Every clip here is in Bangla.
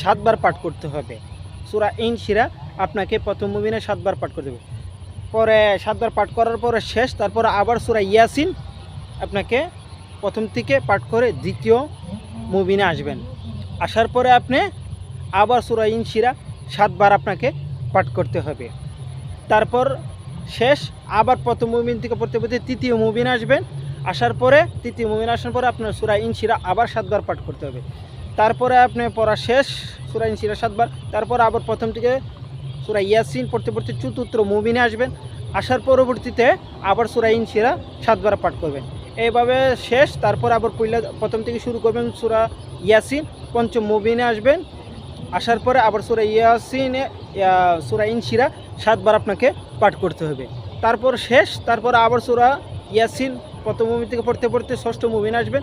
সাতবার পাঠ করতে হবে। সুরা ইন শিরা আপনাকে প্রথম মুমিনে সাতবার পাঠ করতে হবে পরে সাতবার পাঠ করার পরে শেষ, তারপরে আবার সুরা ইয়াসিন আপনাকে প্রথম থেকে পাঠ করে দ্বিতীয় মুবিনে আসবেন। আসার পরে আপনি আবার সুরা ইন শিরা সাতবার আপনাকে পাঠ করতে হবে। তারপর শেষ, আবার প্রথম মুমিন থেকে পড়তে পড়তে তৃতীয় মুবিন আসবেন। আসার পরে, তৃতীয় মুমিন আসার পরে আপনার সুরা ইনশিরা আবার সাতবার পাঠ করতে হবে। তারপরে আপনি পড়া শেষ সুরা ইনশিরা সাতবার তারপর আবার প্রথম থেকে সুরা ইয়াসিন পড়তে পড়তে চতুর্থ মুবিনে আসবেন। আসার পরবর্তীতে আবার সুরা ইনশিরা সাতবার পাঠ করবেন। এইভাবে শেষ তারপর আবার পইলা প্রথম থেকে শুরু করবেন সুরা ইয়াসিন পঞ্চম মুবিনে আসবেন। আসার পরে আবার সুরা ইয়াসিনে ইয়া, সুরা ইনশিরা সাতবার আপনাকে পাঠ করতে হবে। তারপর শেষ তারপর আবার সুরা ইয়াসিন প্রথম মুভি থেকে পড়তে পড়তে ষষ্ঠ মুভিন আসবেন।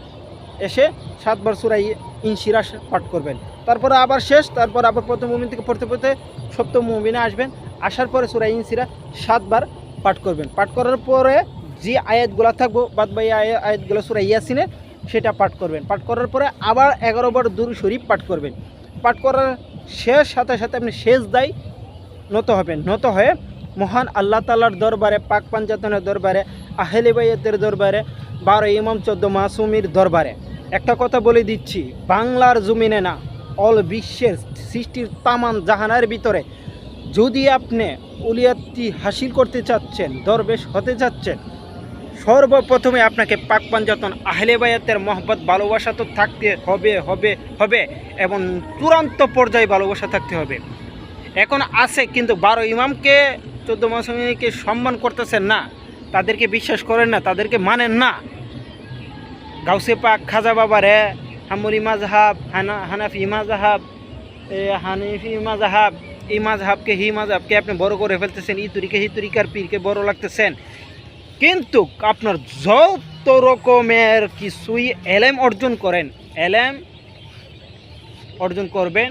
এসে সাতবার সুরা ই- ইনশিরা পাঠ করবেন। তারপরে আবার শেষ, তারপর আবার প্রথম মুভিন থেকে পড়তে পড়তে সপ্তম মুভিনে আসবেন। আসার পরে সুরা ইনশিরা সাতবার পাঠ করবেন। পাঠ করার পরে যে আয়াতগুলো থাকব বাদ বাই আয়াতগুলো সুরা ইয়াসিনে, সেটা পাঠ করবেন। পাঠ করার পরে আবার এগারো বার দুরু শরীফ পাঠ করবেন। পাঠ করার শেষ, সাথে সাথে আপনি শেষ দায় নত হবেন। নত হয়ে মহান আল্লাহ তালার দরবারে, পাক পাঞ্জাতনের দরবারে, আহেলে বাইয়েতের দরবারে, বারো ইমাম, চোদ্দ মাসুমির দরবারে। একটা কথা বলে দিচ্ছি, বাংলার জমিনে না অল বিশ্বের সৃষ্টির তামান জাহানের ভিতরে যদি আপনি উলিয়াতি হাসিল করতে চাচ্ছেন, দরবেশ হতে চাচ্ছেন, সর্বপ্রথমে আপনাকে পাক পাঞ্জাতন আহলে বায়াতের মহব্বত, ভালোবাসা তো থাকতে হবে হবে হবে, এবং চূড়ান্ত পর্যায়ে ভালোবাসা থাকতে হবে। এখন আছে, কিন্তু বারো ইমামকে, চোদ্দ মাসুমিকে সম্মান করতেছেন না, তাদেরকে বিশ্বাস করেন না, তাদেরকে মানেন না। গাউসে পাক খাজা বাবারে, হামুরি মাজহাব, হানা, হানাফি মাজাহাব হানিফি মাজাহাব, এই মাঝহাবকে হি মাঝহাবকে আপনি বড় করে ফেলতেছেন, ই তুরিকে, হি তুরিকার পীরকে বড় লাগতেছেন। কিন্তু আপনার যত রকমের কিছুই এলেম অর্জন করেন, এলেম অর্জন করবেন,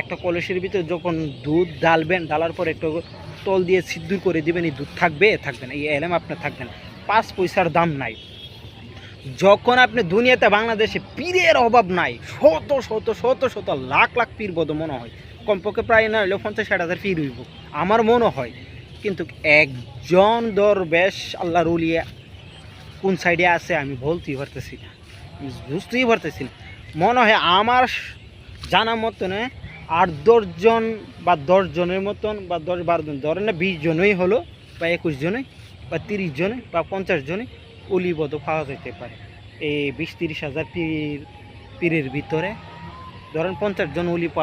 একটা কলসির ভিতরে যখন দুধ ডালবেন ডালার পর একটু তল দিয়ে সিদ্ধ করে দিবেন, এই দুধ থাকবে থাকবে না, এই এলেম আপনার থাকবে না। পাঁচ পয়সার দাম নাই। যখন আপনি দুনিয়াতে বাংলাদেশে পীরের অভাব নাই, শত শত শত শত লাখ লাখ পীর বোধ মনে হয়। কমপক্ষে প্রায় না হলেও পঞ্চাশ, ষাট হাজার পীর হইব। আমার মনে হয় কিন্তু একজন দরবেশ আল্লাহ রুলিয়া কোন সাইডে আছে আমি বলতেই পারতেছি না। বুঝতেই পারতেছি না। মনে হয় আমার জানা মতনে আট দশজন বা দশজনের মতন বা দশ, বারো জন, ধরেন না বিশ জনই হলো বা একুশ জনই বা তিরিশ জনে বা পঞ্চাশ জনে অলিবদ পাওয়া যেতে পারে। এই বিশ তিরিশ হাজার পীর পীরের ভিতরে ধরেন পঞ্চাশ জন অলি